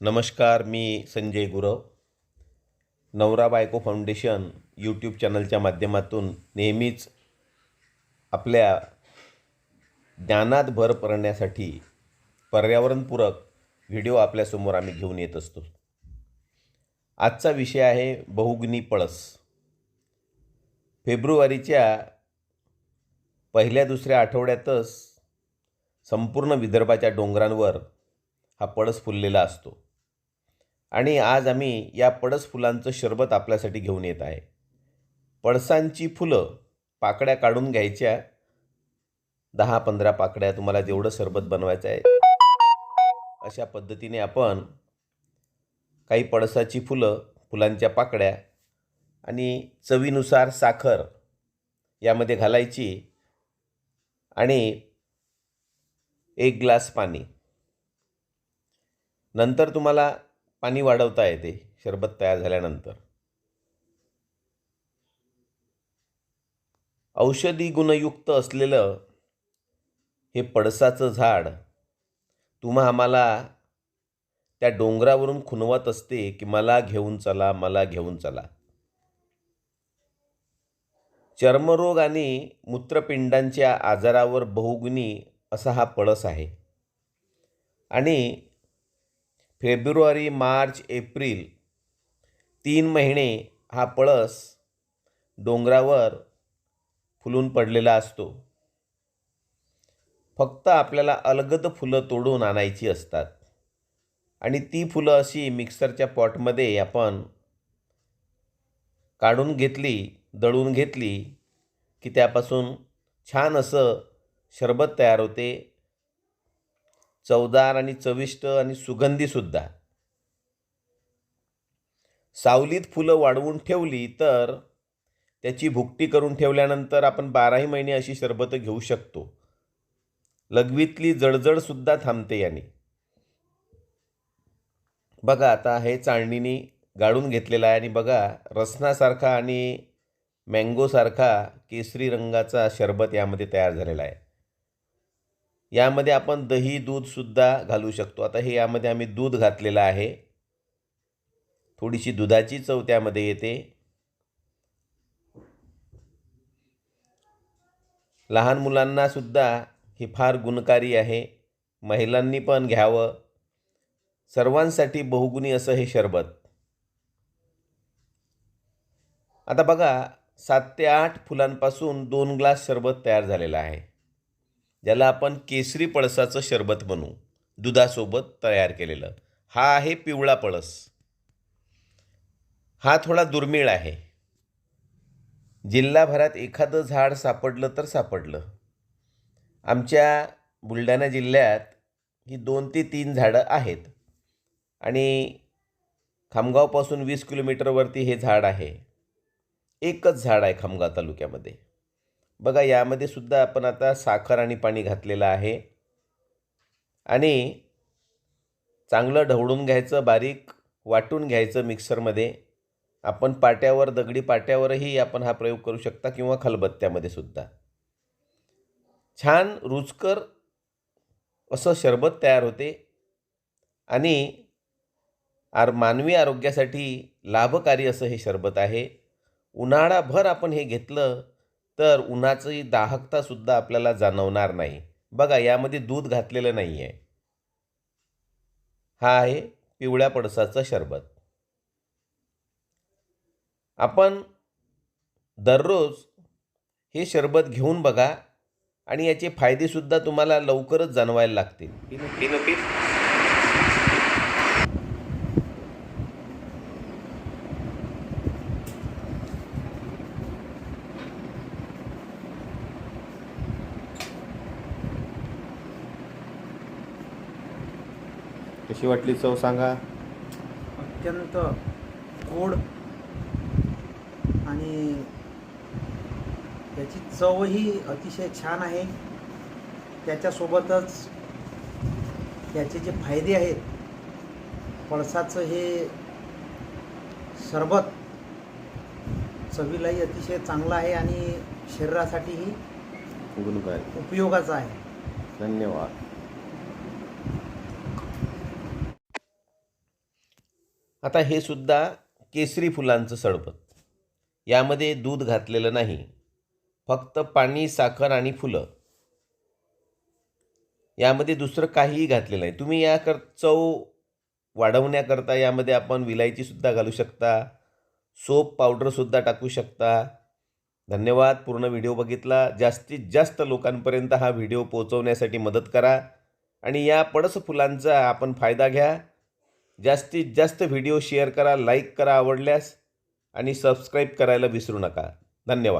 नमस्कार मी संजय गुरव. नवरा बायको फाउंडेशन यूट्यूब चॅनलच्या माध्यमातून नेहमीच आपल्या ज्ञानात भर पडण्यासाठी पर्यावरणपूरक व्हिडिओ आपल्यासमोर आम्ही घेऊन येत असतो. आजचा विषय आहे बहुग्नी पळस. फेब्रुवारीच्या पहिल्या दुसऱ्या आठवड्यातच संपूर्ण विदर्भाच्या डोंगरांवर हा पळस फुललेला असतो. आणि आज आम्ही या पडस फुलांचं शरबत आपल्यासाठी घेऊन येत आहे. पळसांची फुलं पाकड्या काढून घ्यायच्या. दहा पंधरा पाकड्या तुम्हाला जेवढं सरबत बनवायचं आहे. अशा पद्धतीने आपण काही पळसाची फुलं फुलांच्या पाकड्या आणि चवीनुसार साखर यामध्ये घालायची आणि एक ग्लास पाणी. नंतर तुम्हाला पाणी वाढवता येते शरबत तयार झाल्यानंतर. औषधी गुणयुक्त असलेलं हे पडसाचं झाड तुम्हा आम्हाला त्या डोंगरावरून खुणवत असते की मला घेऊन चला मला घेऊन चला. चर्मरोग आणि मूत्रपिंडांच्या आजारावर बहुगुणी असा हा पळस आहे. आणि फेब्रुवारी मार्च एप्रिल. तीन महिने हा पळस डोंगरावर फुलून पडलेला असतो. फक्त आपल्याला अलगद फुलं तोडून आणायची असतात. आणि ती फुलं अशी मिक्सरच्या पॉटमध्ये आपण काढून घेतली दळून घेतली की त्यापासून छान असं शरबत तयार होते चवदार आणि चविष्ट आणि सुगंधीसुद्धा सावलीत फुलं वाढवून ठेवली तर त्याची भुकटी करून ठेवल्यानंतर आपण बाराही महिने अशी सरबतं घेऊ शकतो. लघवीतली जळजळसुद्धा थांबते याने. बघा आता हे चाळणीने गाळून घेतलेलं आहे आणि बघा रसनासारखा आणि मँगोसारखा केसरी रंगाचा शरबत यामध्ये तयार झालेला आहे. यामध्ये आपण दही दूधसुद्धा घालू शकतो. आता हे यामध्ये आम्ही दूध घातलेलं आहे. थोडीशी दुधाची चव त्यामध्ये येते. लहान मुलांनासुद्धा हे फार गुणकारी आहे. महिलांनी पण घ्यावं. सर्वांसाठी बहुगुणी असं हे शरबत. आता बघा सात ते आठ फुलांपासून दोन ग्लास शरबत तयार झालेलं आहे. ज्याला आपण केसरी पळसाचं शरबत बनवू दुधासोबत तयार केलेलं. हा आहे पिवळा पळस. हा थोडा दुर्मिळ आहे. जिल्हाभरात एखादं झाड सापडलं तर सापडलं. आमच्या बुलढाणा जिल्ह्यात ही दोन ते तीन झाडं आहेत. आणि खामगावपासून वीस किलोमीटरवरती हे झाड आहे. एकच झाड आहे खामगाव तालुक्यामध्ये. बघा यामध्ये सुद्धा आपण आता साखर आणि पाणी घातलेलं आहे. आणि चांगलं ढवळून घ्यायचं बारीक वाटून घ्यायचं मिक्सरमध्ये. आपण पाट्यावर दगडी पाट्यावरही आपण हा प्रयोग करू शकता किंवा खलबत्त्यामध्ये सुद्धा. छान रुचकर असं शरबत तयार होते. आणि आर मानवी आरोग्यासाठी लाभकारी असं हे शरबत आहे. उन्हाळाभर आपण हे घेतलं तर उन्हाची दाहकतासुद्धा आपल्याला जाणवणार नाही. बघा यामध्ये दूध घातलेलं नाही आहे हा आहे पिवळ्या पडसाचं शरबत. आपण दररोज हे शरबत घेऊन बघा आणि याचे फायदेसुद्धा तुम्हाला लवकरच जाणवायला लागतील. कशी वाटली चव सांगा. अत्यंत गोड आणि त्याची चवही अतिशय छान आहे. त्याच्यासोबतच त्याचे जे फायदे आहेत पळसाचं हे सरबत चवीलाही अतिशय चांगलं आहे आणि शरीरासाठीही उपयोगाचं आहे. धन्यवाद. आता हे सुद्धा केसरी फुलांचं सरबत यामध्ये दूध घातलेलं नाही. फक्त पाणी साखर आणि फुलं. यामध्ये दुसरं काहीही घातलेलं नाही. तुम्ही या कर चव वाढवण्याकरता यामध्ये आपण विलायचीसुद्धा घालू शकता. सोप पावडरसुद्धा टाकू शकता. धन्यवाद. पूर्ण व्हिडिओ बघितला. जास्तीत जास्त लोकांपर्यंत हा व्हिडिओ पोहोचवण्यासाठी मदत करा. आणि या पडस फुलांचा आपण फायदा घ्या. जास्तीत जास्त व्हिडिओ शेअर करा लाईक करा आवडल्यास आणि सबस्क्राईब करायला विसरू नका. धन्यवाद.